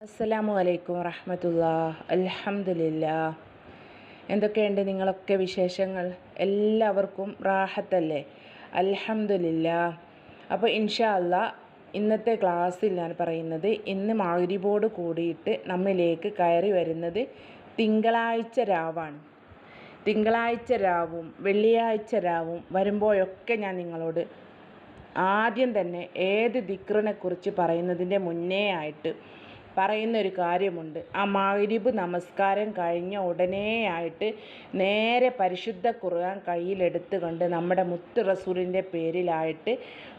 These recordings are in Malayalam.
അസ്സലാമു അലൈക്കും വറഹമത്തുള്ള അലഹമില്ല എന്തൊക്കെയുണ്ട് നിങ്ങളൊക്കെ വിശേഷങ്ങൾ? എല്ലാവർക്കും റാഹത്തല്ലേ? അലഹമില്ല അപ്പോൾ ഇൻഷാ അല്ല ഇന്നത്തെ ക്ലാസ്സിൽ ഞാൻ പറയുന്നത് ഇന്ന് മാരിബോട് കൂടിയിട്ട് നമ്മിലേക്ക് കയറി വരുന്നത് തിങ്കളാഴ്ച രാവാണ്. തിങ്കളാഴ്ച രാവും വെള്ളിയാഴ്ച രാവും വരുമ്പോഴൊക്കെ ഞാൻ നിങ്ങളോട് ആദ്യം തന്നെ ഏത് ദിക്റിനെക്കുറിച്ച് പറയുന്നതിന്റെ മുന്നേ ആയിട്ട് പറയുന്ന ഒരു കാര്യമുണ്ട്. ആ മഗ്രിബ് നമസ്കാരം കഴിഞ്ഞ ഉടനെയായിട്ട് നേരെ പരിശുദ്ധ ഖുർആൻ കയ്യിലെടുത്ത് കൊണ്ട് നമ്മുടെ മുത്ത് റസൂലിന്റെ പേരിലായിട്ട്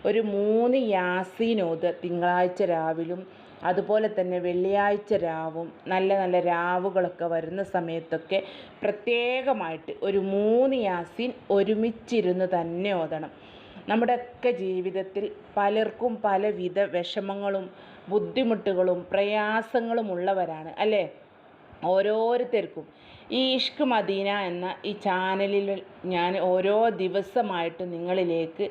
ഒരു മൂന്ന് യാസീനോത് തിങ്കളാഴ്ച രാവിലും അതുപോലെ തന്നെ വെള്ളിയാഴ്ച രാവും നല്ല നല്ല രാവുകളൊക്കെ വരുന്ന സമയത്തൊക്കെ പ്രത്യേകമായിട്ട് ഒരു മൂന്ന് യാസീൻ ഒരുമിച്ചിരുന്ന് തന്നെ ഓതണം. നമ്മുടെയൊക്കെ ജീവിതത്തിൽ പലർക്കും പലവിധ വിഷമങ്ങളും ബുദ്ധിമുട്ടുകളും പ്രയാസങ്ങളും ഉള്ളവരാണ് അല്ലേ? ഓരോരുത്തർക്കും. ഈ ഇഷ്ക് മദീന എന്ന ഈ ചാനലിൽ ഞാൻ ഓരോ ദിവസമായിട്ട് നിങ്ങളിലേക്ക്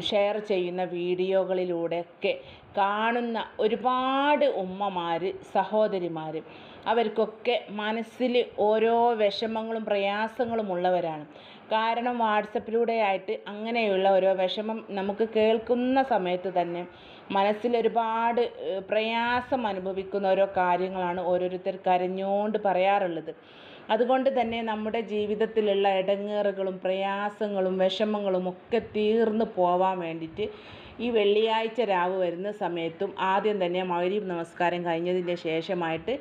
ഷെയർ ചെയ്യുന്ന വീഡിയോകളിലൂടെയൊക്കെ കാണുന്ന ഒരുപാട് ഉമ്മമാർ സഹോദരിമാർ അവർക്കൊക്കെ മനസ്സിൽ ഓരോ വിഷമങ്ങളും പ്രയാസങ്ങളും ഉള്ളവരാണ്. കാരണം വാട്സപ്പിലൂടെ ആയിട്ട് അങ്ങനെയുള്ള ഓരോ വിഷമം നമുക്ക് കേൾക്കുന്ന സമയത്ത് തന്നെ മനസ്സിൽ ഒരുപാട് പ്രയാസം അനുഭവിക്കുന്ന ഓരോ കാര്യങ്ങളാണ് ഓരോരുത്തർ കരഞ്ഞുകൊണ്ട് പറയാറുള്ളത്. അതുകൊണ്ട് തന്നെ നമ്മുടെ ജീവിതത്തിലുള്ള ഇടങ്ങേറുകളും പ്രയാസങ്ങളും വിഷമങ്ങളും ഒക്കെ തീർന്നു പോവാൻ വേണ്ടിയിട്ട് ഈ വെള്ളിയാഴ്ച രാവ് വരുന്ന സമയത്തും ആദ്യം തന്നെ മൗരീബ് നമസ്കാരം കഴിഞ്ഞതിന്റെ ശേഷമായിട്ട്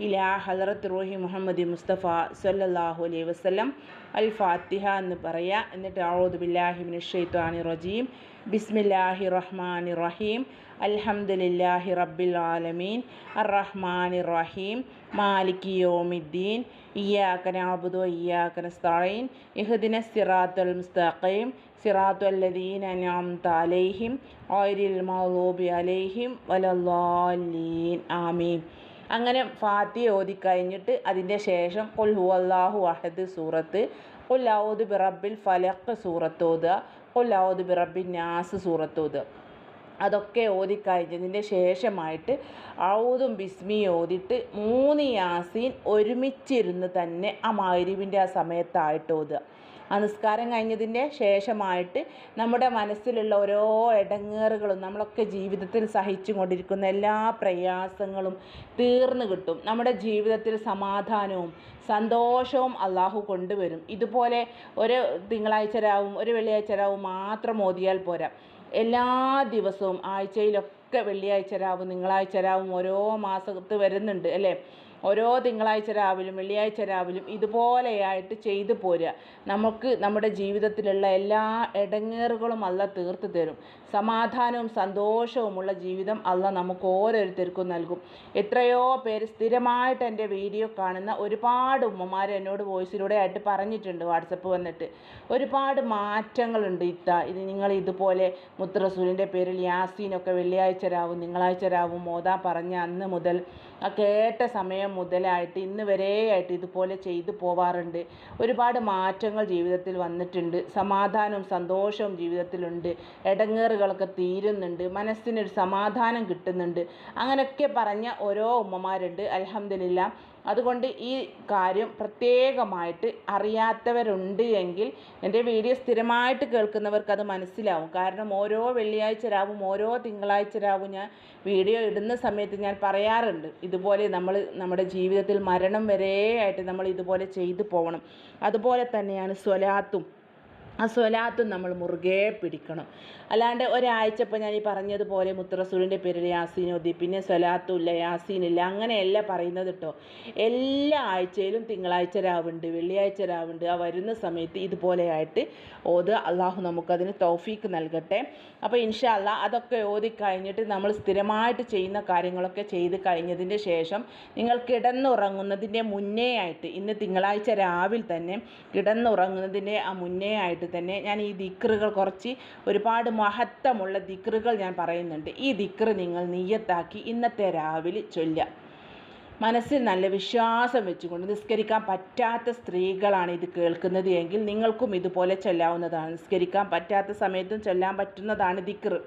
ഇലാ ഹലറത്ത് റോഹി മുഹമ്മദ് മുസ്തഫ സല്ലല്ലാഹു അലൈഹി വസല്ലം അൽ ഫാത്തിഹ എന്ന് പറയുക എന്നിട്ട് ഔദ് ബില്ലാഹി മിനശ് റജീം. ബിസ്മില്ലാഹി റഹ്മാൻ റഹീം. അൽഹംദുലില്ലാഹി റബ്ബിൽ ആലമീൻ. അർറഹ്മാനി റഹീം. മാലികി യോമിദ്ദീൻ. ഇയ്യാക നഅബുദു വഇയ്യാക നസ്തഈൻ. ഇഹ്ദിന സിറാത്തുൽ മുസ്തഖീം. സിറാത്തുൽ ലദീന അൻഅംത അലൈഹിം. ഓരിൽ മഗ്ദൂബി അലൈഹിം. വലല്ലാലീൻ ആമീൻ. അങ്ങനെ ഫാത്തിഹ ഓതി കഴിഞ്ഞിട്ട് അതിന്റെ ശേഷം ഖുൽ ഹുവല്ലാഹു അഹദ് സൂറത്ത് ഖുൽ ഔദ് ബിറബ്ബിൽ ഫലഖ് സൂറത്ത് ഓതുക ഖുൽ ഔദ് ബിറബിൻ നാസ് സൂറത്ത് ഓതുക. അതൊക്കെ ഓതിക്കഴിഞ്ഞതിന്റെ ശേഷമായിട്ട് ഔതും ബിസ്മി ഓതിട്ട് മൂന്ന് യാസീൻ ഒരുമിച്ചിരുന്ന് തന്നെ ആ മഗ്രിബിന്റെ ആ സമയത്തായിട്ട് ഓതുക. ആ നിസ്കാരം കഴിഞ്ഞതിന്റെ ശേഷമായിട്ട് നമ്മുടെ മനസ്സിലുള്ള ഓരോ ഇടങ്ങേറുകളും നമ്മളൊക്കെ ജീവിതത്തിൽ സഹിച്ചു കൊണ്ടിരിക്കുന്ന എല്ലാ പ്രയാസങ്ങളും തീർന്നു കിട്ടും. നമ്മുടെ ജീവിതത്തിൽ സമാധാനവും സന്തോഷവും അള്ളാഹു കൊണ്ടുവരും. ഇതുപോലെ ഒരു തിങ്കളാഴ്ച രാവും ഒരു വെള്ളിയാഴ്ച രാവും മാത്രം ഓതിയാൽ പോരാ. എല്ലാ ദിവസവും ആഴ്ചയിലൊക്കെ വെള്ളിയാഴ്ച രാവും തിങ്കളാഴ്ച രാവും ഓരോ മാസത്ത് വരുന്നുണ്ട് അല്ലേ? ഓരോ തിങ്കളാഴ്ച രാവിലും വെള്ളിയാഴ്ച രാവിലും ഇതുപോലെയായിട്ട് ചെയ്തു പോരുക. നമുക്ക് നമ്മുടെ ജീവിതത്തിലുള്ള എല്ലാ ഇടങ്ങേറുകളും അല്ല തീർത്ത് തരും. സമാധാനവും സന്തോഷവുമുള്ള ജീവിതം അല്ല നമുക്ക് ഓരോരുത്തർക്കും നൽകും. എത്രയോ പേര് സ്ഥിരമായിട്ട് എന്റെ വീഡിയോ കാണുന്ന ഒരുപാട് ഉമ്മമാർ എന്നോട് വോയിസിലൂടെ ആയിട്ട് പറഞ്ഞിട്ടുണ്ട് വാട്സപ്പ് വന്നിട്ട്. ഒരുപാട് മാറ്റങ്ങളുണ്ട് ഇത്ത. ഇത് നിങ്ങൾ ഇതുപോലെ മുത്തറസൂലിന്റെ പേരിൽ യാസീനൊക്കെ വെള്ളിയാഴ്ച രാവും തിങ്കളാഴ്ച രാവും മോദാ പറഞ്ഞ അന്ന് മുതൽ ആ കേട്ട സമയം മുതലായിട്ട് ഇന്ന് വരെയായിട്ട് ഇതുപോലെ ചെയ്തു പോവാറുണ്ട്. ഒരുപാട് മാറ്റങ്ങൾ ജീവിതത്തിൽ വന്നിട്ടുണ്ട്. സമാധാനവും സന്തോഷവും ജീവിതത്തിലുണ്ട്. ഇടങ്ങേറുകളൊക്കെ തീരുന്നുണ്ട്. മനസ്സിനൊരു സമാധാനം കിട്ടുന്നുണ്ട്. അങ്ങനെയൊക്കെ പറഞ്ഞ ഓരോ ഉമ്മമാരുണ്ട്. അലഹമില്ല അതുകൊണ്ട് ഈ കാര്യം പ്രത്യേകമായിട്ട് അറിയാത്തവരുണ്ട് എങ്കിൽ എന്റെ വീഡിയോ സ്ഥിരമായിട്ട് കേൾക്കുന്നവർക്ക് അത് മനസ്സിലാവും. കാരണം ഓരോ വെള്ളിയാഴ്ച രാവും ഓരോ തിങ്കളാഴ്ച രാവും ഞാൻ വീഡിയോ ഇടുന്ന സമയത്ത് ഞാൻ പറയാറുണ്ട്. ഇതുപോലെ നമ്മൾ നമ്മുടെ ജീവിതത്തിൽ മരണം വരെയായിട്ട് നമ്മൾ ഇതുപോലെ ചെയ്തു പോകണം. അതുപോലെ തന്നെയാണ് സ്വലാത്തും. ആ സ്വലാത്തും നമ്മൾ മുറുകെ പിടിക്കണം. അല്ലാണ്ട് ഒരാഴ്ച ഇപ്പം ഞാൻ ഈ പറഞ്ഞതുപോലെ മുത്തറസൂലിന്റെ പേരിൽ യാസീൻ പിന്നെ സ്വലാത്തുമില്ല യാസീനില്ല അങ്ങനെയല്ല പറയുന്നത് കേട്ടോ എല്ലാ ആഴ്ചയിലും തിങ്കളാഴ്ച രാവുണ്ട് വെള്ളിയാഴ്ച രാവുണ്ട് ആ വരുന്ന സമയത്ത് ഇതുപോലെയായിട്ട് ഓത് അള്ളാഹു നമുക്കതിന് തൗഫീക്ക് നൽകട്ടെ. അപ്പോൾ ഇൻഷാ അല്ലാ അതൊക്കെ ഓതി കഴിഞ്ഞിട്ട് നമ്മൾ സ്ഥിരമായിട്ട് ചെയ്യുന്ന കാര്യങ്ങളൊക്കെ ചെയ്ത് കഴിഞ്ഞതിന്റെ ശേഷം നിങ്ങൾ കിടന്നുറങ്ങുന്നതിന്റെ മുന്നേ ആയിട്ട് ഇന്ന് തിങ്കളാഴ്ച രാവിലെ തന്നെ കിടന്നുറങ്ങുന്നതിന്റെ ആ മുന്നേ ആയിട്ട് തന്നെ ഞാൻ ഈ ദിക്റുകൾ കുറച്ച് ഒരുപാട് മഹത്വമുള്ള ദിക്റുകൾ ഞാൻ പറയുന്നുണ്ട്. ഈ ദിക്റ് നിങ്ങൾ നീയത്താക്കി ഇന്നത്തെ രാവിലെ ചൊല്ലുക. മനസ്സിൽ നല്ല വിശ്വാസം വെച്ചുകൊണ്ട് നിസ്കരിക്കാൻ പറ്റാത്ത സ്ത്രീകളാണ് ഇത് കേൾക്കുന്നത് എങ്കിൽ നിങ്ങൾക്കും ഇതുപോലെ ചൊല്ലാവുന്നതാണ്. നിസ്കരിക്കാൻ പറ്റാത്ത സമയത്തും ചൊല്ലാൻ പറ്റുന്നതാണ് ദിക്റ്.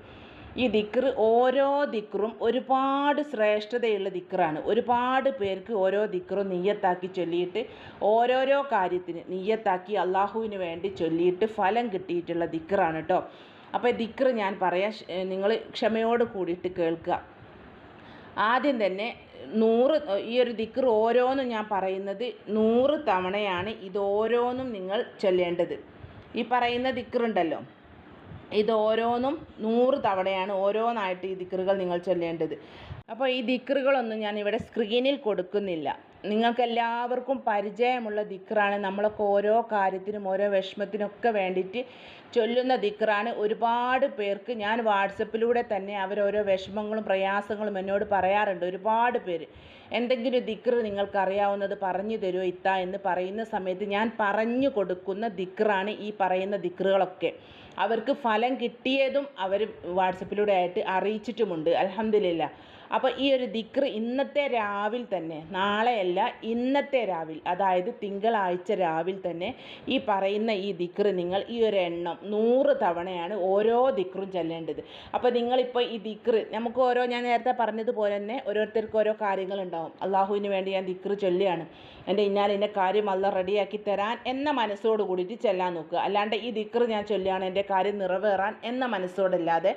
ഈ ദിക്ർ ഓരോ ദിക്റും ഒരുപാട് ശ്രേഷ്ഠതയുള്ള ദിക്റാണ്. ഒരുപാട് പേർക്ക് ഓരോ ദിക്റും നീയത്താക്കി ചൊല്ലിയിട്ട് ഓരോരോ കാര്യത്തിന് നീയത്താക്കി അള്ളാഹുവിന് വേണ്ടി ചൊല്ലിയിട്ട് ഫലം കിട്ടിയിട്ടുള്ള ദിക്റാണ് കേട്ടോ അപ്പോൾ ദിക്റ് ഞാൻ പറയാം നിങ്ങൾ ക്ഷമയോട് കൂടിയിട്ട് കേൾക്കുക. ആദ്യം തന്നെ നൂറ് ഈ ഒരു ദിക്ർ ഓരോന്നും ഞാൻ പറയുന്നത് നൂറ് തവണയാണ് ഇത് ഓരോന്നും നിങ്ങൾ ചൊല്ലേണ്ടത്. ഈ പറയുന്ന ദിക്റുണ്ടല്ലോ. ഇത് ഓരോന്നും നൂറ് തവണയാണ് ഓരോന്നായിട്ട് ഈ ദിക്റുകൾ നിങ്ങൾ ചൊല്ലേണ്ടത്. അപ്പോൾ ഈ ദിക്റുകളൊന്നും ഞാൻ ഇവിടെ സ്ക്രീനിൽ കൊടുക്കുന്നില്ല. നിങ്ങൾക്ക് എല്ലാവർക്കും പരിചയമുള്ള ദിക്റാണ്. നമ്മളൊക്കെ ഓരോ കാര്യത്തിനും ഓരോ വിഷമത്തിനൊക്കെ വേണ്ടിയിട്ട് ചൊല്ലുന്ന ദിക്റാണ്. ഒരുപാട് പേർക്ക് ഞാൻ വാട്സപ്പിലൂടെ തന്നെ അവരോരോ വിഷമങ്ങളും പ്രയാസങ്ങളും എന്നോട് പറയാറുണ്ട്. ഒരുപാട് പേര്. എന്തെങ്കിലും ദിക്റ് നിങ്ങൾക്കറിയാവുന്നത് പറഞ്ഞു തരുമോ ഇത്ത എന്ന് പറയുന്ന സമയത്ത് ഞാൻ പറഞ്ഞു കൊടുക്കുന്ന ദിക്റാണ് ഈ പറയുന്ന ദിക്റുകളൊക്കെ. അവർക്ക് ഫലം കിട്ടിയതും അവർ വാട്സപ്പിലൂടെ ആയിട്ട് അറിയിച്ചിട്ടുമുണ്ട്. അലഹമില്ല അപ്പോൾ ഈ ഒരു ദിക്ർ ഇന്നത്തെ രാവിൽ തന്നെ നാളെയല്ല ഇന്നത്തെ രാവിൽ അതായത് തിങ്കളാഴ്ച രാവിൽ തന്നെ ഈ പറയുന്ന ഈ ദിക്ർ നിങ്ങൾ ഈ ഒരു എണ്ണം നൂറ് തവണയാണ് ഓരോ ദിക്റും ചെല്ലേണ്ടത്. അപ്പോൾ നിങ്ങളിപ്പോൾ ഈ ദിക്ർ നമുക്ക് ഓരോ ഞാൻ നേരത്തെ പറഞ്ഞതുപോലെ തന്നെ ഓരോരുത്തർക്ക് ഓരോ കാര്യങ്ങളുണ്ടാവും. അള്ളാഹുവിന് വേണ്ടി ഞാൻ ദിക്ർ ചൊല്ലിയാണ് എന്റെ ഇന്നാൽ എന്റെ കാര്യം അല്ല റെഡിയാക്കി തരാൻ എന്ന മനസ്സോട് കൂടിയിട്ട് ചെല്ലാൻ നോക്കുക. അല്ലാണ്ട് ഈ ദിക്ർ ഞാൻ ചൊല്ലിയാണ് എന്റെ കാര്യം നിറവേറാൻ എന്ന മനസ്സോടല്ലാതെ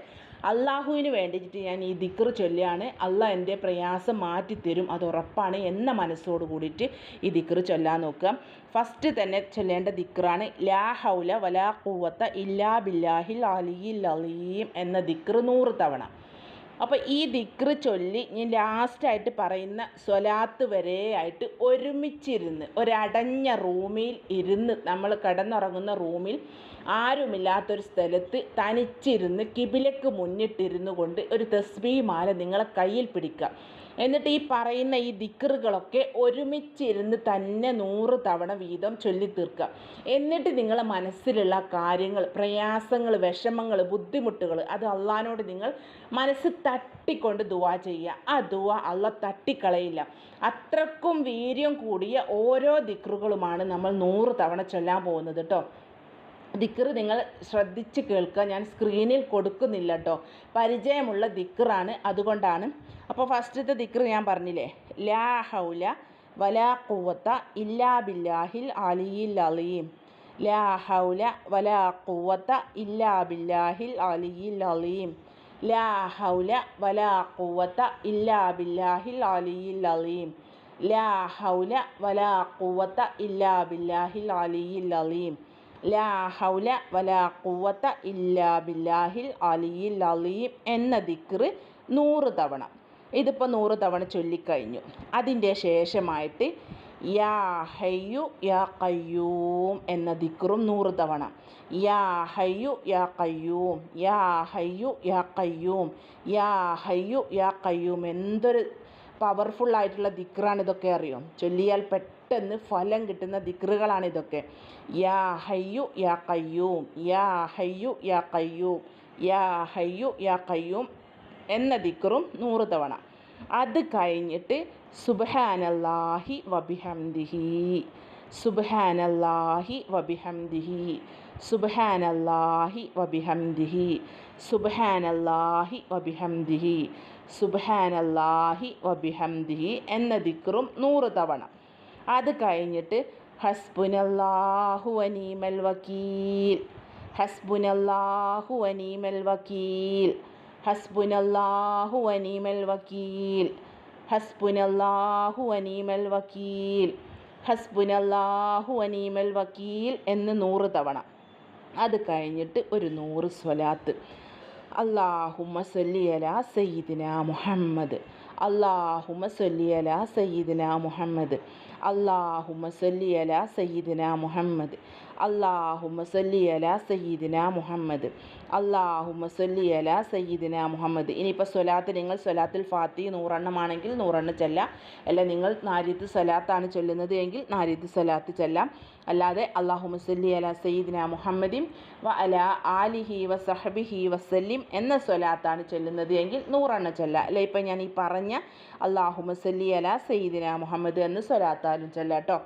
അള്ളാഹുവിന് വേണ്ടിയിട്ട് ഞാൻ ഈ ദിക്ർ ചൊല്ലുകയാണ്. അള്ളാഹ് എന്റെ പ്രയാസം മാറ്റിത്തരും അത് ഉറപ്പാണ് എന്ന മനസ്സോട് കൂടിയിട്ട് ഈ ദിക്ർ ചൊല്ലാൻ നോക്കുക. ഫസ്റ്റ് തന്നെ ചൊല്ലേണ്ട ദിക്റാണ് ലാ ഹൗല വലാ കൂവത്ത ഇല്ലാ ബില്ലാഹിൽ അലിയിൽ അലീം എന്ന ദിക്ർ നൂറ് തവണ. അപ്പോൾ ഈ ദിക്ർ ചൊല്ലി ഞാൻ ലാസ്റ്റായിട്ട് പറയുന്ന സ്വലാത്ത് വരെ ആയിട്ട് ഒരുമിച്ചിരുന്ന് ഒരടഞ്ഞ റൂമിൽ ഇരുന്ന് നമ്മൾ കിടന്നുറങ്ങുന്ന റൂമിൽ ആരുമില്ലാത്തൊരു സ്ഥലത്ത് തനിച്ചിരുന്ന് കിബിലക്ക് മുന്നിട്ടിരുന്നു കൊണ്ട് ഒരു തസ്ബീ മാല നിങ്ങളെ കയ്യിൽ പിടിക്കുക. എന്നിട്ട് ഈ പറയുന്ന ഈ ദിക്കറുകളൊക്കെ ഒരുമിച്ചിരുന്ന് തന്നെ നൂറ് തവണ വീതം ചൊല്ലി തീർക്കുക എന്നിട്ട് നിങ്ങളെ മനസ്സിലുള്ള കാര്യങ്ങൾ പ്രയാസങ്ങൾ വിഷമങ്ങൾ ബുദ്ധിമുട്ടുകൾ അത് അള്ളഹാനോട് നിങ്ങൾ മനസ്സ് തട്ടിക്കൊണ്ട് ദുവാ ചെയ്യുക. ആ ദുവ അള്ള തട്ടിക്കളയില്ല. അത്രക്കും വീര്യം കൂടിയ ഓരോ ദിക്റുകളുമാണ് നമ്മൾ നൂറ് തവണ ചൊല്ലാൻ പോകുന്നത് കേട്ടോ ദിക്ർ നിങ്ങൾ ശ്രദ്ധിച്ച് കേൾക്കുക. ഞാൻ സ്ക്രീനിൽ കൊടുക്കുന്നില്ല കേട്ടോ പരിചയമുള്ള ദിക്കറാണ് അതുകൊണ്ടാണ്. അപ്പോൾ ഫസ്റ്റത്തെ ദിക്കർ ഞാൻ പറഞ്ഞില്ലേ? ലാ ഹൗല വലാ കൂവത്ത ഇല്ലാ ബില്ലാഹിൽ അലിയിൽ അലീം. ലാ ഹൗല വലാ കൂവത്ത ഇല്ലാ ബില്ലാഹിൽ അലിയിൽ അലീം. ലാ ഹൗല വലാ കൂവത്ത ഇല്ലാ ബില്ലാഹിൽ അലിയിൽ അലീം. ലാ ഹൗല വലാ കൂവത്ത ഇല്ലാ ബില്ലാഹിൽ അലിയിൽ അലീം. ലാ വലാ ഖുവത്ത ഇല്ലാ ബില്ലാഹിൽ അലിയിൽ അലീം എന്ന ദിക്റ് നൂറ് തവണ. ഇതിപ്പോൾ നൂറ് തവണ ചൊല്ലിക്കഴിഞ്ഞു. അതിന്റെ ശേഷമായിട്ട് യാ ഹയ്യു യാ കയ്യൂം എന്ന ദിക്റും നൂറ് തവണ. യാ ഹയ്യു യാ കയ്യൂം യാ ഹയ്യു യാ കയ്യൂം യാ ഹയ്യു യാ കയ്യൂം എന്തൊരു പവർഫുള്ളായിട്ടുള്ള ദിക്റാണ് ഇതൊക്കെ അറിയും? ചൊല്ലിയാൽ പെട്ടെന്ന് ഫലം കിട്ടുന്ന ദിക്റുകളാണ് ഇതൊക്കെ. യാ ഹയ്യു യാ കയ്യൂം യാ ഹയ്യു യാ കയ്യൂം യാ ഹയ്യു യാ കയ്യൂം എന്ന ദിക്റും നൂറ് തവണ. അത് കഴിഞ്ഞിട്ട് സുബഹാനല്ലാഹി വബിഹംദിഹി. സുബഹാനല്ലാഹി വബിഹംദിഹി. സുബഹാനല്ലാഹി വബിഹംദിഹി. സുബഹാനല്ലാഹി വബിഹംദിഹി. സുബഹാനല്ലാഹി വബിഹംദിഹി എന്ന ദിക്റും നൂറ് തവണ. അത് കഴിഞ്ഞിട്ട് ഹസ്ബുനല്ലാഹു വനീമൽ വക്കീൽ. ഹസ്ബുനല്ലാഹു വനീമൽ വക്കീൽ. ഹസ്ബുനല്ലാഹു വനീമൽ വക്കീൽ. ഹസ്ബുനല്ലാഹു വനീമൽ വക്കീൽ. ഹസ്ബുനല്ലാഹു വനീമൽ വക്കീൽ എന്ന് നൂറ് തവണ. അത് കഴിഞ്ഞിട്ട് ഒരു നൂറ് സ്വലാത്ത്. അള്ളാഹുമ്മ സല്ലിയല സയ്യിദിന മുഹമ്മദ്. അള്ളാഹുമ്മ സല്ലിയല സയ്യിദിന മുഹമ്മദ്. അള്ളാഹുമ സല്ലിയല സയ്യിദിന മുഹമ്മദ്. അള്ളാഹുമ സല്ലിയല സയ്യിദിന മുഹമ്മദ്. അള്ളാഹുമ സല്ലിയല സയ്യിദിന മുഹമ്മദ്. ഇനിയിപ്പോൾ സ്വലാത്ത് നിങ്ങൾ സ്വലാത്തുൽ ഫാത്തി നൂറെണ്ണമാണെങ്കിൽ നൂറെണ്ണം ചെല്ലാം. അല്ല നിങ്ങൾ നാരിത്ത് സ്വലാത്താണ് ചൊല്ലുന്നത് എങ്കിൽ നാരിത്ത് സ്വലാത്ത് ചെല്ലാം. അല്ലാതെ അള്ളാഹു മുസല്ലി അല സയ്യിദിന മുഹമ്മദിൻ വ അല ആലിഹി വ സഹബിഹി വസല്ലിം എന്ന സ്വലാത്താണ് ചൊല്ലുന്നത് എങ്കിൽ നൂറെണ്ണം ചെല്ലാം. അല്ലെ? ഇപ്പം ഞാൻ ഈ പറഞ്ഞ അള്ളാഹു മുസല്ലി അല സയ്യിദിന മുഹമ്മദ് എന്ന് സ്വലാത്താലും ചെല്ലാം കേട്ടോ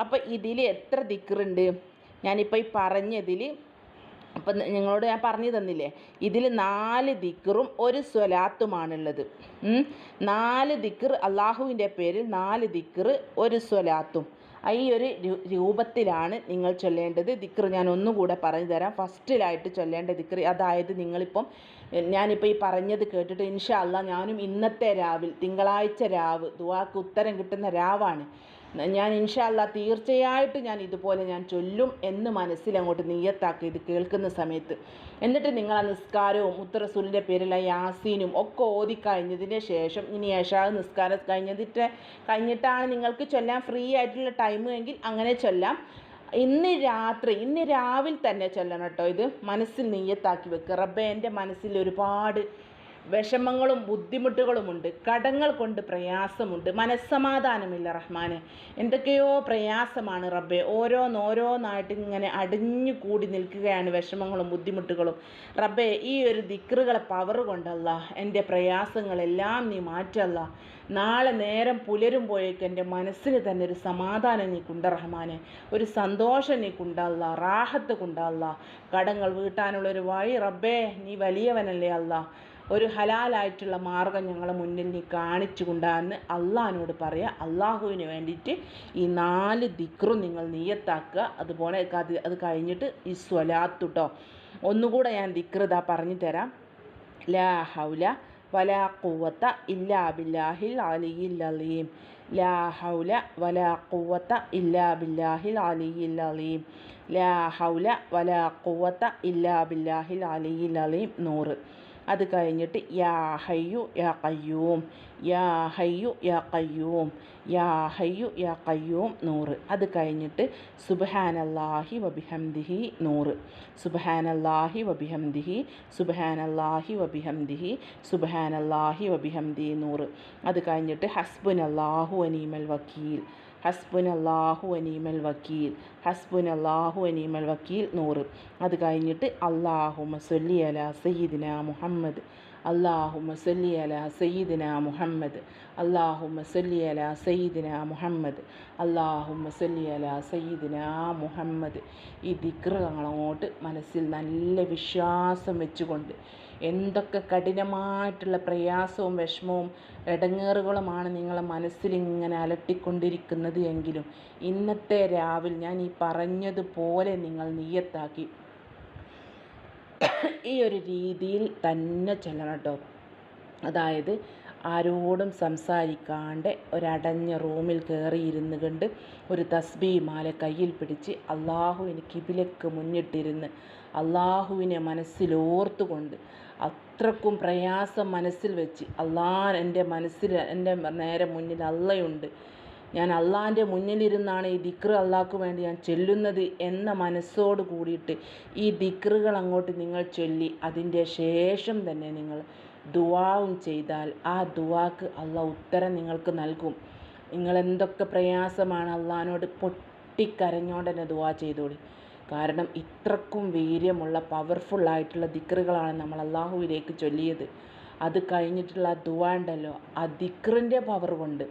അപ്പോൾ ഇതിൽ എത്ര ദിക്റുണ്ട്? ഞാനിപ്പോൾ ഈ പറഞ്ഞതിൽ അപ്പം നിങ്ങളോട് ഞാൻ പറഞ്ഞു തന്നില്ലേ? ഇതിൽ നാല് ദിക്കറും ഒരു സ്വലാത്തുമാണുള്ളത്. നാല് ദിക്കർ അള്ളാഹുവിന്റെ പേരിൽ നാല് ദിക്കർ ഒരു സ്വലാത്തും. ഈ ഒരു രൂപത്തിലാണ് നിങ്ങൾ ചൊല്ലേണ്ടത്. ദിക്ർ ഞാൻ ഒന്നുകൂടെ പറഞ്ഞു തരാം. ഫസ്റ്റിലായിട്ട് ചൊല്ലേണ്ട ദിക്ർ അതായത് നിങ്ങളിപ്പം ഞാനിപ്പോൾ ഈ പറഞ്ഞത് കേട്ടിട്ട് ഇൻഷാ അല്ലാ ഞാനും ഇന്നത്തെ രാവിൽ തിങ്കളാഴ്ച രാവ് ദുവാക്ക് ഉത്തരം കിട്ടുന്ന രാവാണ്. ഞാൻ ഇൻഷാ അല്ലാ തീർച്ചയായിട്ടും ഞാൻ ഇതുപോലെ ഞാൻ ചൊല്ലും എന്ന് മനസ്സിൽ അങ്ങോട്ട് നീയത്താക്കി ഇത് കേൾക്കുന്ന സമയത്ത്. എന്നിട്ട് നിങ്ങൾ ആ നിസ്കാരവും മുത്തറസൂലിന്റെ പേരിലുള്ള യാസീനും ഒക്കെ ഓതി കഴിഞ്ഞതിന് ശേഷം ഇനി ഏഷാവ് നിസ്കാരം കഴിഞ്ഞതിട്ട് കഴിഞ്ഞിട്ടാണ് നിങ്ങൾക്ക് ചൊല്ലാൻ ഫ്രീ ആയിട്ടുള്ള ടൈം എങ്കിൽ അങ്ങനെ ചൊല്ലാം. ഇന്ന് രാത്രി ഇന്ന് രാവിലെ തന്നെ ചൊല്ലണം കേട്ടോ ഇത് മനസ്സിൽ നീയത്താക്കി വെക്കുക റബ്ബെ എന്റെ മനസ്സിൽ ഒരുപാട് വിഷമങ്ങളും ബുദ്ധിമുട്ടുകളുമുണ്ട്. കടങ്ങൾ കൊണ്ട് പ്രയാസമുണ്ട്. മനസ്സമാധാനമില്ല റഹ്മാന്. എന്തൊക്കെയോ പ്രയാസമാണ് റബ്ബെ. ഓരോന്നോരോന്നായിട്ട് ഇങ്ങനെ അടിഞ്ഞു കൂടി നിൽക്കുകയാണ് വിഷമങ്ങളും ബുദ്ധിമുട്ടുകളും. റബ്ബെ ഈ ഒരു ദിക്റുകളെ പവർ കൊണ്ടല്ല എന്റെ പ്രയാസങ്ങളെല്ലാം നീ മാറ്റല്ല. നാളെ നേരം പുലരുമ്പോഴേക്ക് എന്റെ മനസ്സിന് തന്നെ ഒരു സമാധാനം നീ കുണ്ട റഹ്മാനെ. ഒരു സന്തോഷം നീ കുണ്ടല്ല റാഹത്ത് കുണ്ടല്ല. കടങ്ങൾ വീട്ടാനുള്ള ഒരു വഴി റബ്ബേ നീ വലിയവനല്ലേ അല്ല. ഒരു ഹലാലായിട്ടുള്ള മാർഗം ഞങ്ങളെ മുന്നിൽ നീ കാണിച്ചു കൊണ്ടാന്ന് അള്ളഹാനോട് പറയുക അള്ളാഹുവിന് വേണ്ടിയിട്ട് ഈ നാല് ദിക്റും നിങ്ങൾ നീയത്താക്കുക. അതുപോലെ അത് കഴിഞ്ഞിട്ട് ഈ സ്വലാത്തുട്ടോ. ഒന്നുകൂടെ ഞാൻ ദിക്റ് പറഞ്ഞു തരാം. ലാ ഹൗല വലാ കൂവത്ത ഇല്ലാ ബില്ലാഹിൽ അലിയിൽ അലീം. ലാ ഹൗല വലാ കൂവത്ത ഇല്ലാ ബില്ലാഹിൽ അലിയിൽ അലീം. ലാ ഹൗല വലാ കൂവത്ത ഇല്ലാ ബില്ലാഹിൽ അലിയിൽ അലീം. നൂറ്. അത് കഴിഞ്ഞിട്ട് യാ ഹയ്യു യാ കയ്യൂം യാ ഹയ്യു യാ കയ്യൂം യാ ഹയ്യു യാ കയ്യൂം നൂറ്. അത് കഴിഞ്ഞിട്ട് സുബഹാനല്ലാഹി വബിഹംദിഹി നൂറ്. സുബഹാനല്ലാഹി വബിഹംദിഹി സുബഹാനല്ലാഹി വബിഹംദിഹി സുബഹാനല്ലാഹി വബിഹംദിഹി നൂറ്. അത് കഴിഞ്ഞിട്ട് ഹസ്ബുനല്ലാഹു അനീമൽ വക്കീൽ. ഹസ്ബുൻ അള്ളാഹു അനീമൽ വക്കീൽ. ഹസ്ബുൻ അള്ളാഹു അനീമൽ വക്കീൽ നൂറ്. അത് കഴിഞ്ഞിട്ട് അള്ളാഹു മസൊല്ലി അല സയ്യിദിന മുഹമ്മദ്. അള്ളാഹു മസല്ലി അല സയ്യിദിന മുഹമ്മദ്. അള്ളാഹു മസല്ലി അല സയ്യിദിന മുഹമ്മദ്. അള്ളാഹു മസല്ലി അല സയ്യിദിന മുഹമ്മദ്. ഈ ദിക്റുകളങ്ങോട്ട് മനസ്സിൽ നല്ല വിശ്വാസം വെച്ചുകൊണ്ട് എന്തൊക്കെ കഠിനമായിട്ടുള്ള പ്രയാസവും വിഷമവും ഇടങ്ങേറുകളുമാണ് നിങ്ങളെ മനസ്സിലിങ്ങനെ അലട്ടിക്കൊണ്ടിരിക്കുന്നത് എങ്കിലും ഇന്നത്തെ രാവിൽ ഞാൻ ഈ പറഞ്ഞതുപോലെ നിങ്ങൾ നീയത്താക്കി ഈ ഒരു രീതിയിൽ തന്നെ ചെല്ലണം കേട്ടോ. അതായത് ആരോടും സംസാരിക്കാണ്ട് ഒരടഞ്ഞ റൂമിൽ കയറിയിരുന്ന് കണ്ട് ഒരു തസ്ബീ മാല കയ്യിൽ പിടിച്ച് അള്ളാഹുവിന് കിബിലക്ക് മുന്നിട്ടിരുന്ന് അള്ളാഹുവിനെ മനസ്സിലോർത്തുകൊണ്ട് അത്രക്കും പ്രയാസം മനസ്സിൽ വെച്ച്. അള്ളാൻ എന്റെ മനസ്സിൽ എന്റെ നേരെ മുന്നിൽ അള്ളയുണ്ട്. ഞാൻ അള്ളാന്റെ മുന്നിലിരുന്നാണ് ഈ ദിക്ർ അള്ളാഹ്ക്ക് വേണ്ടി ഞാൻ ചൊല്ലുന്നത് എന്ന മനസ്സോട് കൂടിയിട്ട് ഈ ദിക്റുകൾ അങ്ങോട്ട് നിങ്ങൾ ചൊല്ലി അതിന്റെ ശേഷം തന്നെ നിങ്ങൾ ദുവാവും ചെയ്താൽ ആ ദുവാക്ക് അള്ളാഹ് ഉത്തരം നിങ്ങൾക്ക് നൽകും. നിങ്ങൾ എന്തൊക്കെ പ്രയാസമാണ് അള്ളഹാനോട് പൊട്ടിക്കരഞ്ഞോണ്ട് തന്നെ ദുവാ ചെയ്തോളി. കാരണം ഇത്രക്കും വീര്യമുള്ള പവർഫുള്ളായിട്ടുള്ള ദിക്റുകളാണ് നമ്മൾ അള്ളാഹുവിലേക്ക് ചൊല്ലിയത്. അത് കഴിഞ്ഞിട്ടുള്ള ദുവാ ഉണ്ടല്ലോ ആ ദിക്റിന്റെ പവർ കൊണ്ട്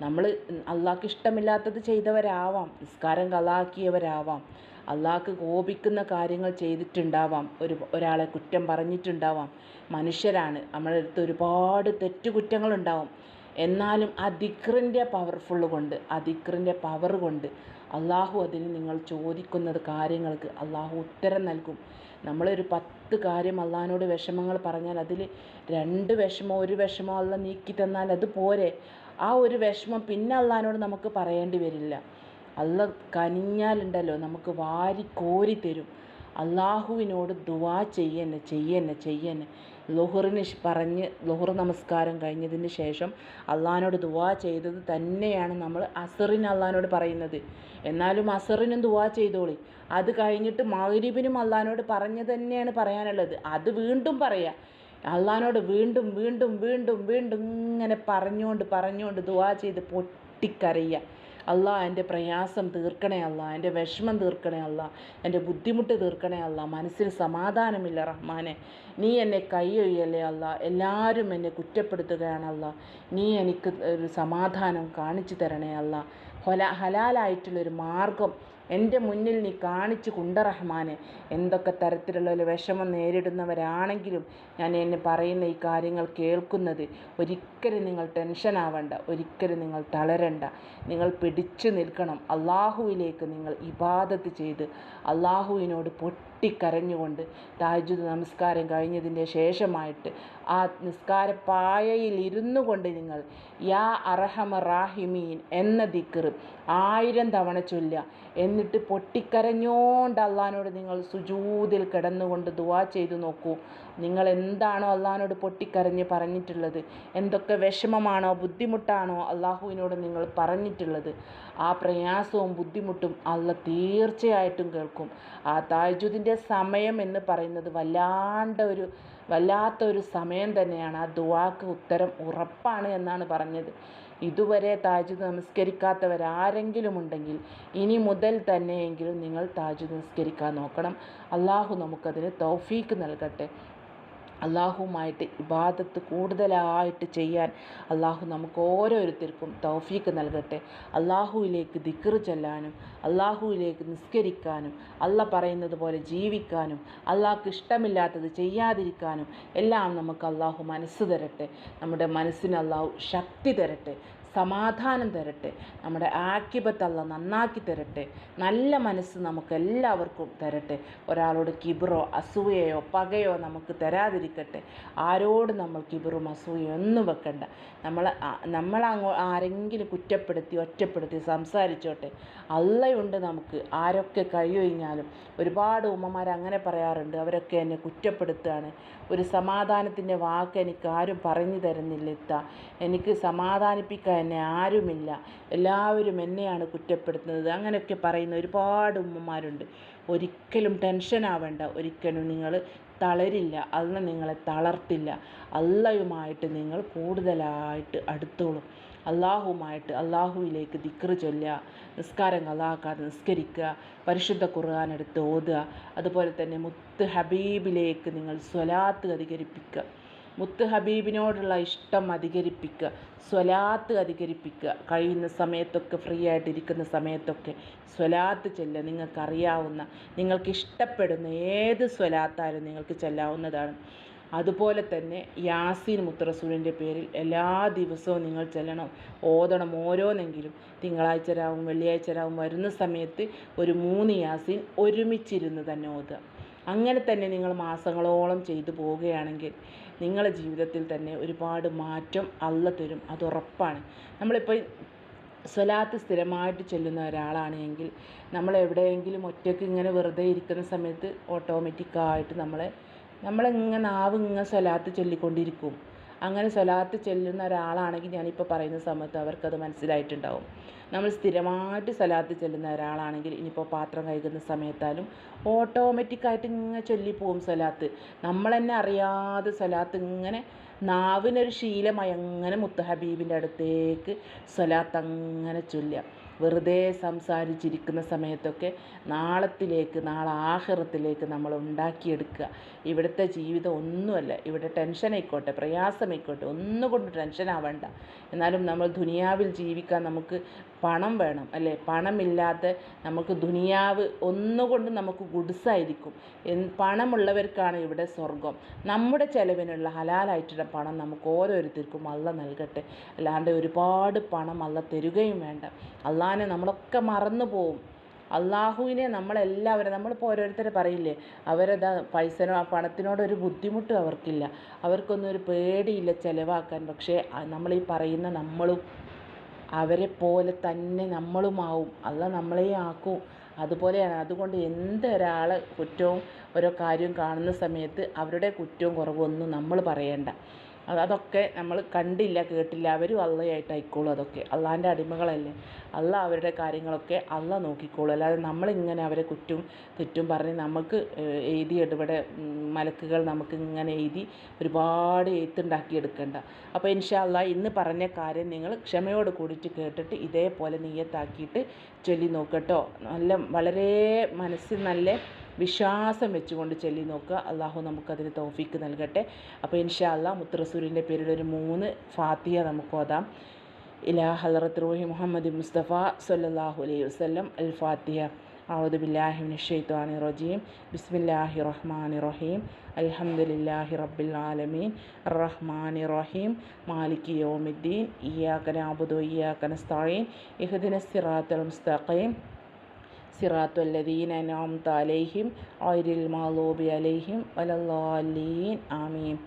നമ്മൾ അള്ളാഹ്ക്ക് ഇഷ്ടമില്ലാത്തത് ചെയ്തവരാവാം നിസ്കാരം കളാക്കിയവരാവാം അള്ളാഹ്ക്ക് കോപിക്കുന്ന കാര്യങ്ങൾ ചെയ്തിട്ടുണ്ടാവാം ഒരു ഒരാളെ കുറ്റം പറഞ്ഞിട്ടുണ്ടാവാം മനുഷ്യരാണ്. നമ്മുടെ അടുത്ത് ഒരുപാട് തെറ്റുകുറ്റങ്ങളുണ്ടാവും. എന്നാലും ആ ദിക്റിന്റെ പവർഫുൾ കൊണ്ട് ആ ദിക്റിന്റെ പവർ കൊണ്ട് അള്ളാഹു അതിന് നിങ്ങൾ ചോദിക്കുന്നത് കാര്യങ്ങൾക്ക് അള്ളാഹു ഉത്തരം നൽകും. നമ്മളൊരു പത്ത് കാര്യം അള്ളാഹിനോട് വിഷമങ്ങൾ പറഞ്ഞാൽ അതിൽ രണ്ട് വിഷമോ ഒരു വിഷമോ അല്ല നീക്കി തന്നാൽ അത് പോരെ. ആ ഒരു വിഷമം പിന്നെ അള്ളാഹിനോട് നമുക്ക് പറയേണ്ടി വരില്ല. അല്ല കനിഞ്ഞാലുണ്ടല്ലോ നമുക്ക് വാരി കോരി തരും. അള്ളാഹുവിനോട് ദുവാ ചെയ്യന്നെ ചെയ്യന്നെ ചെയ്യന്നെ. ലുഹറിന് പറഞ്ഞ് ലുഹർ നമസ്കാരം കഴിഞ്ഞതിന് ശേഷം അള്ളഹാനോട് ദുവാ ചെയ്തത് തന്നെയാണ് നമ്മൾ അസറിന് അള്ളഹാനോട് പറയുന്നത്. എന്നാലും അസറിനും ദുവാ ചെയ്തോളി. അത് കഴിഞ്ഞിട്ട് മൗരീബിനും അള്ളഹാനോട് പറഞ്ഞു തന്നെയാണ് പറയാനുള്ളത്. അത് വീണ്ടും പറയാം. അള്ളഹാനോട് വീണ്ടും വീണ്ടും വീണ്ടും വീണ്ടും ഇങ്ങനെ പറഞ്ഞുകൊണ്ട് പറഞ്ഞുകൊണ്ട് ദുവാ ചെയ്ത് പൊട്ടിക്കരയുക അല്ലാ എന്റെ പ്രയാസം തീർക്കണേ അല്ല എന്റെ വിഷമം തീർക്കണേ അല്ല എന്റെ ബുദ്ധിമുട്ട് തീർക്കണേ അല്ല മനസ്സിൽ സമാധാനമില്ല റഹ്മാനെ. നീ എന്നെ കൈയൊയ്യല്ലേ അല്ല എല്ലാവരും എന്നെ കുറ്റപ്പെടുത്തുകയാണല്ല നീ എനിക്ക് ഒരു സമാധാനം കാണിച്ചു തരണേ അല്ല. ഹൊല ഹലാലായിട്ടുള്ളൊരു മാർഗം എന്റെ മുന്നിൽ നീ കാണിച്ചു കുണ്ട റഹ്മാനെ എന്തൊക്കെ തരത്തിലുള്ള ഒരു വിഷമം നേരിടുന്നവരാണെങ്കിലും ഞാൻ എന്നെ പറയുന്ന ഈ കാര്യങ്ങൾ കേൾക്കുന്നത് ഒരിക്കലും നിങ്ങൾ ടെൻഷൻ ആവണ്ട ഒരിക്കലും നിങ്ങൾ തളരണ്ട. നിങ്ങൾ പിടിച്ചു നിൽക്കണം. അള്ളാഹുവിലേക്ക് നിങ്ങൾ ഇബാദത്ത് ചെയ്ത് അള്ളാഹുവിനോട് പൊട്ടിക്കരഞ്ഞുകൊണ്ട് താജുദ് നമസ്കാരം കഴിഞ്ഞതിന്റെ ശേഷമായിട്ട് ആ നിസ്കാരപ്പായയിൽ ഇരുന്നു കൊണ്ട് നിങ്ങൾ യാ അർഹമ റാഹിമീൻ എന്ന ദിക്കറും ആയിരം തവണ ചൊല്ലുക. എന്നിട്ട് പൊട്ടിക്കരഞ്ഞോണ്ട് അള്ളഹാനോട് നിങ്ങൾ സുജൂതിൽ കിടന്നുകൊണ്ട് ദുവാ ചെയ്തു നോക്കൂ. നിങ്ങൾ എന്താണോ അള്ളഹാനോട് പൊട്ടിക്കരഞ്ഞ് പറഞ്ഞിട്ടുള്ളത് എന്തൊക്കെ വിഷമമാണോ ബുദ്ധിമുട്ടാണോ അള്ളാഹുവിനോട് നിങ്ങൾ പറഞ്ഞിട്ടുള്ളത് ആ പ്രയാസവും ബുദ്ധിമുട്ടും അള്ള തീർച്ചയായിട്ടും കേൾക്കും. ആ താജുദിന്റെ സമയം എന്ന് പറയുന്നത് വല്ലാണ്ട് ഒരു വല്ലാത്തൊരു സമയം തന്നെയാണ്. ആ ദുവാക്ക് ഉത്തരം ഉറപ്പാണ് എന്നാണ് പറഞ്ഞത്. ഇതുവരെ താജുദ് നമസ്കരിക്കാത്തവരാരെങ്കിലും ഉണ്ടെങ്കിൽ ഇനി മുതൽ തന്നെയെങ്കിലും നിങ്ങൾ താജ് നമസ്കരിക്കാൻ നോക്കണം. അള്ളാഹു നമുക്കതിന് തൗഫീക്ക് നൽകട്ടെ. അള്ളാഹുവുമായിട്ട് ഇബാദത്ത് കൂടുതലായിട്ട് ചെയ്യാൻ അള്ളാഹു നമുക്ക് ഓരോരുത്തർക്കും തൗഫീക്ക് നൽകട്ടെ. അള്ളാഹുവിലേക്ക് ദിക്ർ ചെല്ലാനും അള്ളാഹുവിലേക്ക് നിസ്കരിക്കാനും അല്ല പറയുന്നത് പോലെ ജീവിക്കാനും അള്ളാഹ്ക്ക് ഇഷ്ടമില്ലാത്തത് ചെയ്യാതിരിക്കാനും എല്ലാം നമുക്ക് അള്ളാഹു മനസ്സ് തരട്ടെ. നമ്മുടെ മനസ്സിന് അള്ളാഹു ശക്തി തരട്ടെ. സമാധാനം തരട്ടെ നമ്മുടെ ആക്കിബത്ത് അല്ല നന്നാക്കി തരട്ടെ നല്ല മനസ്സ് നമുക്ക് എല്ലാവർക്കും തരട്ടെ. ഒരാളോട് കിബറോ അസൂയയോ പകയോ നമുക്ക് തരാതിരിക്കട്ടെ. ആരോട് നമ്മൾ കിബറും അസൂയയോ ഒന്നും വെക്കണ്ട. നമ്മൾ നമ്മളങ്ങോ ആരെങ്കിലും കുറ്റപ്പെടുത്തി ഒറ്റപ്പെടുത്തി സംസാരിച്ചോട്ടെ. അള്ളയുണ്ട് നമുക്ക് ആരൊക്കെ കഴിഞ്ഞാലും ഒരുപാട് ഉമ്മമാർ അങ്ങനെ പറയാറുണ്ട് അവരൊക്കെ എന്നെ കുറ്റപ്പെടുത്തുകയാണ്. ഒരു സമാധാനത്തിന്റെ വാക്ക് എനിക്ക് ആരും പറഞ്ഞു തരുന്നില്ല എനിക്ക് സമാധാനിപ്പിക്കാൻ എന്നെ ആരുമില്ല. എല്ലാവരും എന്നെയാണ് കുറ്റപ്പെടുത്തുന്നത്. അങ്ങനെയൊക്കെ പറയുന്ന ഒരുപാട് ഉമ്മമാരുണ്ട്. ഒരിക്കലും ടെൻഷൻ ആവേണ്ട. ഒരിക്കലും നിങ്ങൾ തളരില്ല. അല്ല നിങ്ങളെ തളർത്തില്ല. അള്ളയുമായിട്ട് നിങ്ങൾ കൂടുതലായിട്ട് അടുത്തോളും. അള്ളാഹുമായിട്ട് അള്ളാഹുവിലേക്ക് ദിക്റ് ചൊല്ലുക. നിസ്കാരം കലാക്കാതെ നിസ്കരിക്കുക. പരിശുദ്ധ ഖുർആൻ എടുത്ത് ഓതുക. അതുപോലെ തന്നെ മുത്ത് ഹബീബിലേക്ക് നിങ്ങൾ സ്വലാത്ത് അധികരിപ്പിക്കുക. മുത്ത് ഹബീബിനോടുള്ള ഇഷ്ടം അധികരിപ്പിക്കുക സ്വലാത്ത് അധികരിപ്പിക്കുക. കഴിയുന്ന സമയത്തൊക്കെ ഫ്രീ ആയിട്ടിരിക്കുന്ന സമയത്തൊക്കെ സ്വലാത്ത് ചെല്ലുക. നിങ്ങൾക്കറിയാവുന്ന നിങ്ങൾക്ക് ഇഷ്ടപ്പെടുന്ന ഏത് സ്വലാത്തായാലും നിങ്ങൾക്ക് ചെല്ലാവുന്നതാണ്. അതുപോലെ തന്നെ യാസീൻ മുത്തറസൂലിന്റെ പേരിൽ എല്ലാ ദിവസവും നിങ്ങൾ ചെല്ലണം. ഓതണം ഓരോന്നെങ്കിലും. തിങ്കളാഴ്ച രാവും വെള്ളിയാഴ്ച രാവും വരുന്ന സമയത്ത് ഒരു മൂന്ന് യാസീൻ ഒരുമിച്ചിരുന്ന് തന്നെ ഓതുക. അങ്ങനെ തന്നെ നിങ്ങൾ മാസങ്ങളോളം ചെയ്തു പോവുകയാണെങ്കിൽ നിങ്ങളുടെ ജീവിതത്തിൽ തന്നെ ഒരുപാട് മാറ്റം അല്ല തരും. അത് ഉറപ്പാണ്. നമ്മളിപ്പോൾ സ്വലാത്ത് സ്ഥിരമായിട്ട് ചൊല്ലുന്ന ഒരാളാണെങ്കിൽ നമ്മൾ എവിടെയെങ്കിലും ഒറ്റയ്ക്ക് ഇങ്ങനെ വെറുതെ ഇരിക്കുന്ന സമയത്ത് ഓട്ടോമാറ്റിക്കായിട്ട് നമ്മളെ നമ്മളിങ്ങനെ നാവ് ഇങ്ങനെ സ്വലാത്ത് ചൊല്ലിക്കൊണ്ടിരിക്കും. അങ്ങനെ സ്വലാത്ത് ചെല്ലുന്ന ഒരാളാണെങ്കിൽ ഞാനിപ്പോൾ പറയുന്ന സമയത്ത് അവർക്കത് മനസ്സിലായിട്ടുണ്ടാവും. നമ്മൾ സ്ഥിരമായിട്ട് സലാത്ത് ചെല്ലുന്ന ഒരാളാണെങ്കിൽ ഇനിയിപ്പോൾ പാത്രം കഴുകുന്ന സമയത്താലും ഓട്ടോമാറ്റിക്കായിട്ട് ഇങ്ങനെ ചൊല്ലിപ്പോവും സലാത്ത് നമ്മൾ തന്നെ അറിയാതെ സലാത്ത് ഇങ്ങനെ നാവിനൊരു ശീലമായി അങ്ങനെ മുത്തഹബീബിന്റെ അടുത്തേക്ക് സലാത്ത് അങ്ങനെ ചൊല്ലുക. വെറുതെ സംസാരിച്ചിരിക്കുന്ന സമയത്തൊക്കെ നാളത്തിലേക്ക് നാളെ ആഹ്റത്തിലേക്ക് നമ്മൾ ഉണ്ടാക്കിയെടുക്കുക. ഇവിടുത്തെ ജീവിതം ഒന്നുമല്ല. ഇവിടെ ടെൻഷൻ ആയിക്കോട്ടെ പ്രയാസമായിക്കോട്ടെ ഒന്നുകൊണ്ട് ടെൻഷൻ ആവണ്ട. എന്നാലും നമ്മൾ ദുനിയാവിൽ ജീവിക്കാൻ നമുക്ക് പണം വേണം അല്ലേ? പണമില്ലാതെ നമുക്ക് ദുനിയാവ് ഒന്നുകൊണ്ട് നമുക്ക് ഗുഡ്സായിരിക്കും. പണമുള്ളവർക്കാണ് ഇവിടെ സ്വർഗം നമ്മുടെ ചിലവിനുള്ള ഹലാലായിട്ടുള്ള പണം നമുക്ക് ഓരോരുത്തർക്കും അല്ല നൽകട്ടെ. അല്ലാണ്ട് ഒരുപാട് പണം അല്ല തരുകയും വേണ്ട. അള്ളാനെ നമ്മളൊക്കെ മറന്നു പോവും. അള്ളാഹുവിനെ നമ്മളെല്ലാവരും നമ്മളിപ്പോൾ ഓരോരുത്തർ പറയില്ലേ അവരതാ പൈസനോ പണത്തിനോടൊരു ബുദ്ധിമുട്ടും അവർക്കില്ല. അവർക്കൊന്നും ഒരു പേടിയില്ല ചിലവാക്കാൻ. പക്ഷേ നമ്മളീ പറയുന്ന നമ്മളും അവരെ പോലെ തന്നെ നമ്മളുമാവും. അല്ല നമ്മളെയും ആക്കും. അതുപോലെയാണ് അതുകൊണ്ട് എന്തൊരാൾ കുറ്റവും ഓരോ കാര്യവും കാണുന്ന സമയത്ത് അവരുടെ കുറ്റവും കുറവൊന്നും നമ്മൾ പറയണ്ട. അതൊക്കെ നമ്മൾ കണ്ടില്ല കേട്ടില്ല. അവരും അള്ളയായിട്ട് ആയിക്കോളും അതൊക്കെ. അള്ളാന്റെ അടിമകളല്ലേ. അള്ള അവരുടെ കാര്യങ്ങളൊക്കെ അള്ള നോക്കിക്കോളും. അല്ലാതെ നമ്മളിങ്ങനെ അവരെ കുറ്റും തെറ്റും പറഞ്ഞ് നമുക്ക് എഴുതി ഇവിടെ മലക്കുകൾ നമുക്ക് ഇങ്ങനെ എഴുതി ഒരുപാട് എഴുത്തുണ്ടാക്കി എടുക്കണ്ട. അപ്പോൾ ഇൻഷാ അള്ളാ ഇന്ന് പറഞ്ഞ കാര്യം നിങ്ങൾ ക്ഷമയോട് കൂടിയിട്ട് കേട്ടിട്ട് ഇതേപോലെ നീയത്താക്കിയിട്ട് ചൊല്ലി നോക്കട്ടോ. നല്ല വളരെ മനസ്സിൽ നല്ല വിശ്വാസം വെച്ചുകൊണ്ട് ചൊല്ലി നോക്കുക അള്ളാഹു നമുക്കതിന് തൗഫീക്ക് നൽകട്ടെ അപ്പോൾ ഇൻഷാ അള്ളാ മുത്തറസൂരിൻ്റെ പേരിൽ ഒരു മൂന്ന് ഫാത്തിയ നമുക്ക് ഓതാം ഇലാ ഹലറത്ത് റൂഹി മുഹമ്മദ് മുസ്തഫ സല്ലാഹു അലൈഹി വസ്ലം അൽ ഫാത്തിഹ أعوذ بالله من الشيطان الرجيم بسم الله الرحمن الرحيم الحمد لله رب العالمين الرحمن الرحيم مالك يوم الدين إياك نعبد وإياك نستعين اهدنا الصراط المستقيم സിറാത്തുല്ലദീൻ അനാംത അലൈഹിം ഐരിൽ മാലൂബി അലൈഹിം വലല്ലാലീൻ ആമീൻ.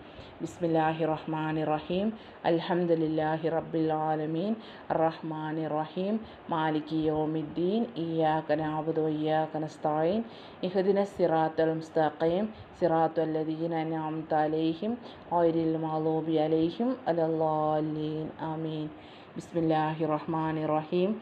ബിസ്മില്ലാഹി റഹ്മാൻ റഹീം അൽഹംദുലില്ലാഹി റബ്ബിൽ ആലമീൻ. റഹ്മാൻ റഹീം മാലിക് യോമിദ്ദീൻ. ഇയാക്ക നാബുദ് ഇയാക്ക നസ്തായിൻ. ഇഹദിന സിറാത്തൽ മുസ്തഖീം. സിറാത്തുല്ലദീൻ അനാംത അലൈഹിം ഐരിൽ മാലൂബി അലൈഹിം അലല്ലാലീൻ ആമീൻ. ബിസ്മില്ലാഹി റഹ്മാൻ റഹീം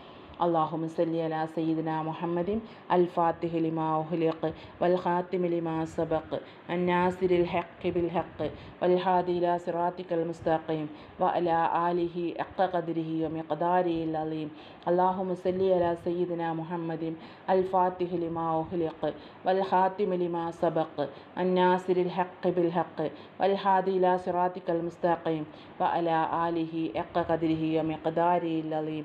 اللهم صل على سيدنا محمد الفاتح لما أغلق والخاتم لما سبق الناصر الحق بالحق والهادي إلى صراطك المستقيم وعلى آله حق قدره ومقداره العظيم اللهم صل على سيدنا محمد الفاتح لما أغلق والخاتم لما سبق الناصر الحق بالحق والهادي إلى صراطك المستقيم وعلى آله حق قدره ومقداره العظيم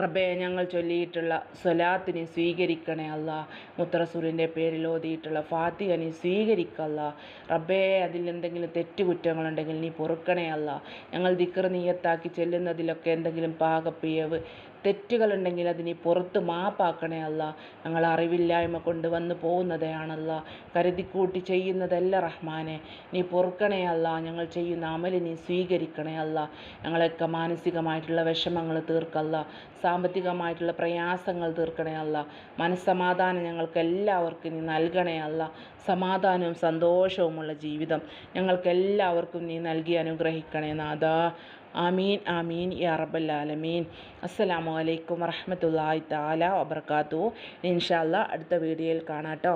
റബ്ബെ ഞങ്ങൾ ചൊല്ലിയിട്ടുള്ള സ്വലാത്തിനെ സ്വീകരിക്കണേ അല്ല. മുത്തറസൂലിന്റെ പേരിൽ ഓതിയിട്ടുള്ള ഫാത്തിഹ നീ സ്വീകരിക്കല്ല റബ്ബേ അതിൽ എന്തെങ്കിലും തെറ്റുകുറ്റങ്ങളുണ്ടെങ്കിൽ നീ പൊറുക്കണേ അല്ല. ഞങ്ങൾ ദിക്ർ നീയത്താക്കി ചെല്ലുന്നതിലൊക്കെ എന്തെങ്കിലും പാകപ്പിയവ് തെറ്റുകളുണ്ടെങ്കിൽ അതിനെ പുറത്ത് മാപ്പാക്കണേ അല്ല. ഞങ്ങൾ അറിവില്ലായ്മ കൊണ്ട് വന്നു പോകുന്നതാണല്ല കരുതിക്കൂട്ടി ചെയ്യുന്നതല്ല റഹ്മാനെ. നീ പൊറുക്കണേ അല്ല. ഞങ്ങൾ ചെയ്യുന്ന അമൽ നീ സ്വീകരിക്കണേ അല്ല. ഞങ്ങളൊക്കെ മാനസികമായിട്ടുള്ള വിഷമങ്ങൾ തീർക്കല്ല. സാമ്പത്തികമായിട്ടുള്ള പ്രയാസങ്ങൾ തീർക്കണേ അല്ല. മനസ്സമാധാനം ഞങ്ങൾക്ക് എല്ലാവർക്കും നീ നൽകണേ അല്ല. സമാധാനവും സന്തോഷവുമുള്ള ജീവിതം ഞങ്ങൾക്ക് എല്ലാവർക്കും നീ നൽകി അനുഗ്രഹിക്കണേ നാദാ ആമീൻ ആമീൻ യാ റബ്ബൽ ആലമീൻ. അസ്സലാമു അലൈക്കും തആല വബർക്കാത്തു ഇൻഷാല്ല അടുത്ത വീഡിയോയിൽ കാണാം കേട്ടോ